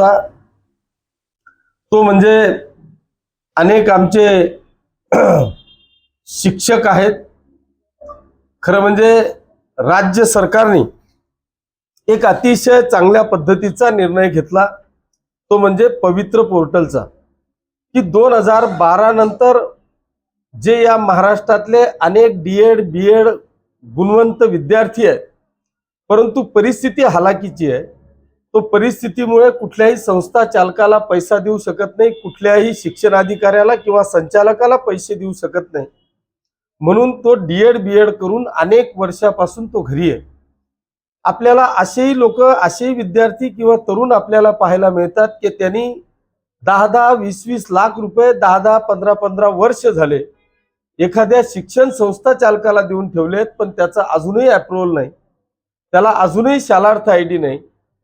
होता. तो म्हणजे अनेक आमचे शिक्षक आहेत. खरं म्हणजे राज्य सरकारने एक अतिशय चांगल्या पद्धतीचा निर्णय घेतला. तो म्हणजे पवित्र पोर्टलचा. की दोन हजार बारा नंतर जे या महाराष्ट्रातले अनेक डी एड बी एड गुणवंत विद्यार्थी आहेत परंतु परिस्थिती हालाकीची आहे. तो परिस्थितीमुळे कुठल्याही संस्था चालकाला पैसा देऊ शकत नाही कुठल्याही शिक्षणाधिकाऱ्याला किंवा संचालकाला पैसे देऊ शकत नाही. म्हणून तो डी एड बी एड करून अनेक वर्षापासून तो घरी आहे. आपल्याला असेही लोक असेही विद्यार्थी किंवा तरुण आपल्याला पाहायला मिळतात की त्यांनी दहा दहा वीस वीस लाख रुपये दहा दहा पंधरा पंधरा वर्ष झाले. एखाद्या शिक्षण संस्था चालकाला देऊन ठेवलेत पण त्याचा अजूनही अप्रुव्हल नाही. त्याला अजूनही शालार्थ आय डी नाही.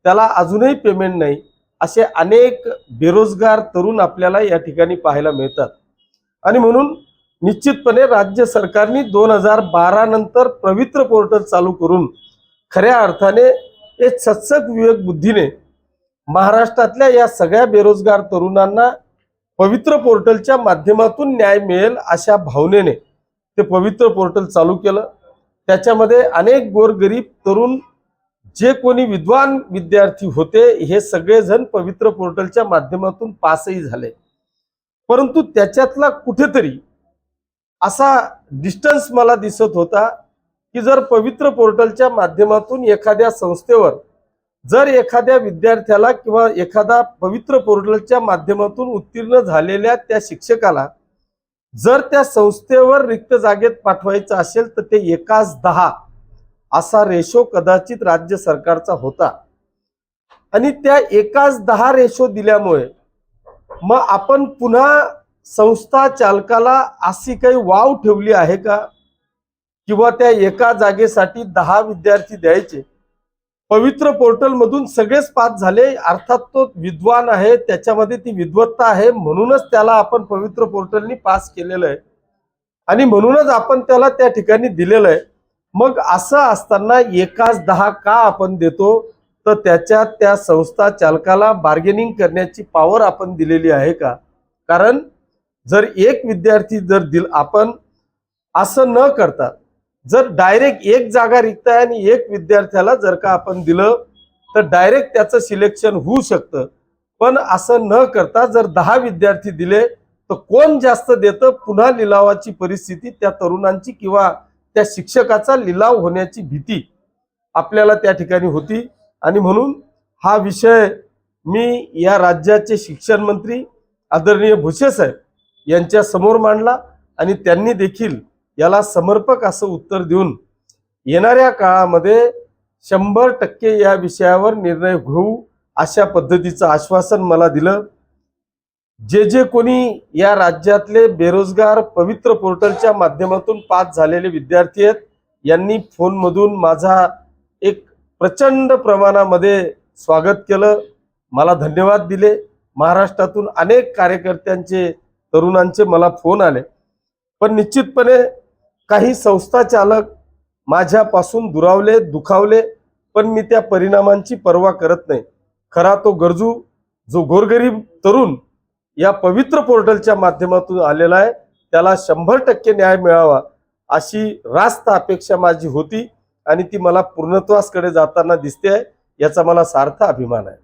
त्याला अजूनही पेमेंट नाही. असे अनेक बेरोजगार तरुण आपल्याला या ठिकाणी पाहायला मिळतात. आणि म्हणून निश्चितपणे राज्य सरकारने दोन हजार बारा नंतर पवित्र पोर्टल चालू करून खऱ्या अर्थाने एक सत्सक विवेक बुद्धीने महाराष्ट्रातल्या या सगळ्या बेरोजगार तरुणांना पवित्र पोर्टलच्या माध्यमातून न्याय मिळेल अशा भावनेने ते पवित्र पोर्टल चालू केलं. त्याच्यामध्ये अनेक गोरगरीब तरुण जे कोणी विद्वान विद्यार्थी होते हे सगळेजण पवित्र पोर्टलच्या माध्यमातून पासही झाले. परंतु त्याच्यातला कुठेतरी असा डिस्टन्स मला दिसत होता की जर पवित्र पोर्टलच्या माध्यमातून एखाद्या संस्थेवर जर एखाद्या विद्यार्थ्याला किंवा एखादा पवित्र पोर्टलच्या माध्यमातून उत्तीर्ण झालेल्या त्या शिक्षकाला जर त्या संस्थेवर रिक्त जागेत पाठवायचं असेल तर ते एकाच दहा असा रेशो कदाचित राज्य सरकारचा होता. आणि त्या एकाच दहा रेशो दिल्यामुळे मग आपण पुन्हा संस्था चालकाला अशी काही वाव ठेवली आहे का? किंवा त्या एका जागेसाठी दहा विद्यार्थी द्यायचे? पवित्र पोर्टलमधून सगळेच पास झाले अर्थात तो विद्वान आहे त्याच्यामध्ये ती विद्वत्ता आहे म्हणूनच त्याला आपण पवित्र पोर्टलनी पास केलेलं आहे. आणि म्हणूनच आपण त्याला त्या ठिकाणी दिलेलं आहे. मग असं असताना एकाच दहा का आपण देतो तर त्याच्यात त्या संस्था चालकाला बार्गेनिंग करण्याची पॉवर आपण दिलेली आहे का? कारण जर एक विद्यार्थी जर दिल आपण असं न करता जर डायरेक्ट एक जागा रिक्त आहे आणि एक विद्यार्थ्याला जर का आपण दिलं तर डायरेक्ट त्याचं सिलेक्शन होऊ शकतं. पण असं न करता जर दहा विद्यार्थी दिले तर कोण जास्त देतं? पुन्हा लिलावाची परिस्थिती त्या तरुणांची किंवा त्या शिक्षकाचा लिलाव होण्याची भीती आपल्याला त्या ठिकाणी होती. आणि म्हणून हा विषय मी या राज्याचे शिक्षण मंत्री आदरणीय भुसे साहेब यांच्या समोर मांडला आणि त्यांनी देखील याला समर्पक असं उत्तर देऊन येणाऱ्या काळामध्ये शंभर टक्के या विषयावर निर्णय घेऊ अशा पद्धतीचं आश्वासन मला दिलं. जे जे कोणी या राज्यातले बेरोजगार पवित्र पोर्टलच्या माध्यमातून पास झालेले विद्यार्थी आहेत यांनी फोनमधून माझा एक प्रचंड प्रमाणामध्ये स्वागत केलं. मला धन्यवाद दिले. महाराष्ट्रातून अनेक कार्यकर्त्यांचे तरुणांचे मला फोन आले. पण निश्चितपणे काही संस्था चालक माझ्यापासून दुरावले दुखावले पण मी त्या परिणामांची पर्वा करत नाही. खरा तो गरजू जो गोरगरीब तरुण या पवित्र पोर्टलच्या माध्यमातून आलेला आहे. त्याला शंभर टक्के न्याय मिळावा अशी रास्त अपेक्षा माझी होती आणि ती मला पूर्णत्वासकडे जाताना दिसते आहे. याचा मला सार्थ अभिमान आहे.